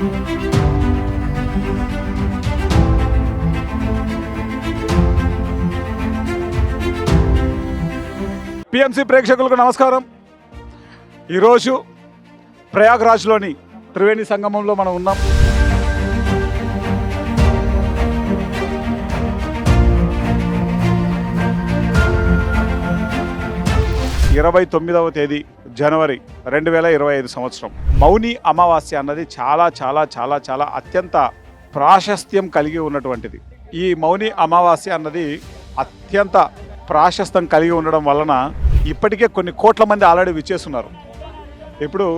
PMC ప్రేక్షకులకు నమస్కారం. ఈరోజు ప్రయాగ్రాజ్లోని త్రివేణి సంగమంలో మనం ఉన్నాం. ఇరవై తొమ్మిదవ తేదీ జనవరి రెండు వేల ఇరవై ఐదు సంవత్సరం. మౌని అమావాస్య అన్నది చాలా చాలా చాలా చాలా అత్యంత ప్రాశస్త్యం కలిగి ఉన్నటువంటిది. ఈ మౌని అమావాస్య అన్నది అత్యంత ప్రాశస్తం కలిగి ఉండడం వలన ఇప్పటికే కొన్ని కోట్ల మంది ఆల్రెడీ విచ్చేస్తున్నారు. ఇప్పుడు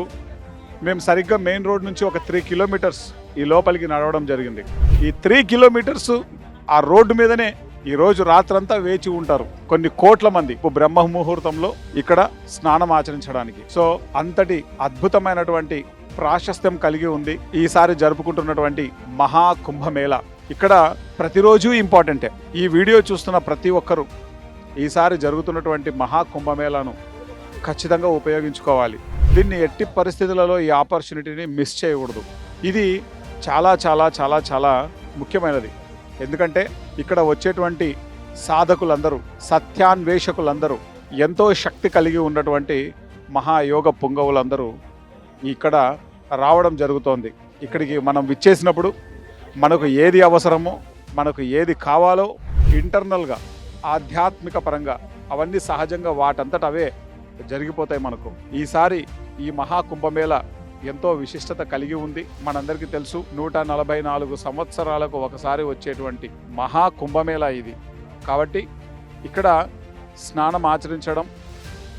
మేము సరిగ్గా మెయిన్ రోడ్ నుంచి ఒక త్రీ కిలోమీటర్స్ ఈ లోపలికి నడవడం జరిగింది. ఈ త్రీ కిలోమీటర్స్ ఆ రోడ్డు మీదనే ఈరోజు రాత్రంతా వేచి ఉంటారు కొన్ని కోట్ల మంది బ్రహ్మ ముహూర్తంలో ఇక్కడ స్నానం ఆచరించడానికి. సో అంతటి అద్భుతమైనటువంటి ప్రాశస్త్యం కలిగి ఉంది ఈసారి జరుపుకుంటున్నటువంటి మహా కుంభమేళ ఇక్కడ ప్రతిరోజు ఇంపార్టెంటే. ఈ వీడియో చూస్తున్న ప్రతి ఒక్కరూ ఈసారి జరుగుతున్నటువంటి మహా కుంభమేళను ఖచ్చితంగా ఉపయోగించుకోవాలి. దీన్ని ఎట్టి పరిస్థితులలో ఈ ఆపర్చునిటీని మిస్ చేయకూడదు. ఇది చాలా చాలా చాలా చాలా ముఖ్యమైనది. ఎందుకంటే ఇక్కడ వచ్చేటువంటి సాధకులందరూ సత్యాన్వేషకులందరూ ఎంతో శక్తి కలిగి ఉన్నటువంటి మహాయోగ పుంగవులందరూ ఇక్కడ రావడం జరుగుతోంది. ఇక్కడికి మనం విచ్చేసినప్పుడు మనకు ఏది అవసరమో మనకు ఏది కావాలో ఇంటర్నల్గా ఆధ్యాత్మిక పరంగా అవన్నీ సహజంగా వాటంతట అవే జరిగిపోతాయి మనకు. ఈసారి ఈ మహాకుంభమేళ ఎంతో విశిష్టత కలిగి ఉంది. మనందరికీ తెలుసు నూట నలభై నాలుగు సంవత్సరాలకు ఒకసారి వచ్చేటువంటి మహా కుంభమేళ ఇది. కాబట్టి ఇక్కడ స్నానం ఆచరించడం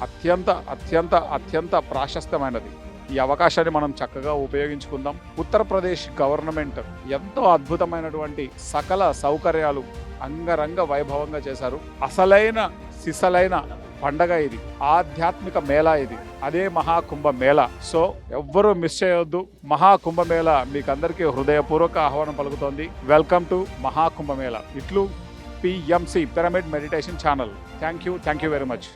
అత్యంత అత్యంత అత్యంత ప్రాశస్తమైనది. ఈ అవకాశాన్ని మనం చక్కగా ఉపయోగించుకుందాం. ఉత్తరప్రదేశ్ గవర్నమెంట్ ఎంతో అద్భుతమైనటువంటి సకల సౌకర్యాలు అంగరంగ వైభవంగా చేశారు. అసలైన సిసలైన పండగ ఇది ఆధ్యాత్మిక మేళ ఇది అదే మహాకుంభ మేళ. సో ఎవ్వరూ మిస్ చేయొద్దు. మహాకుంభ మేళ మీకు అందరికీ హృదయపూర్వక ఆహ్వానం పలుకుతోంది. వెల్కమ్ టు మహాకుంభ మేళ ఇట్లు PMC pyramid meditation channel thank you thank you very much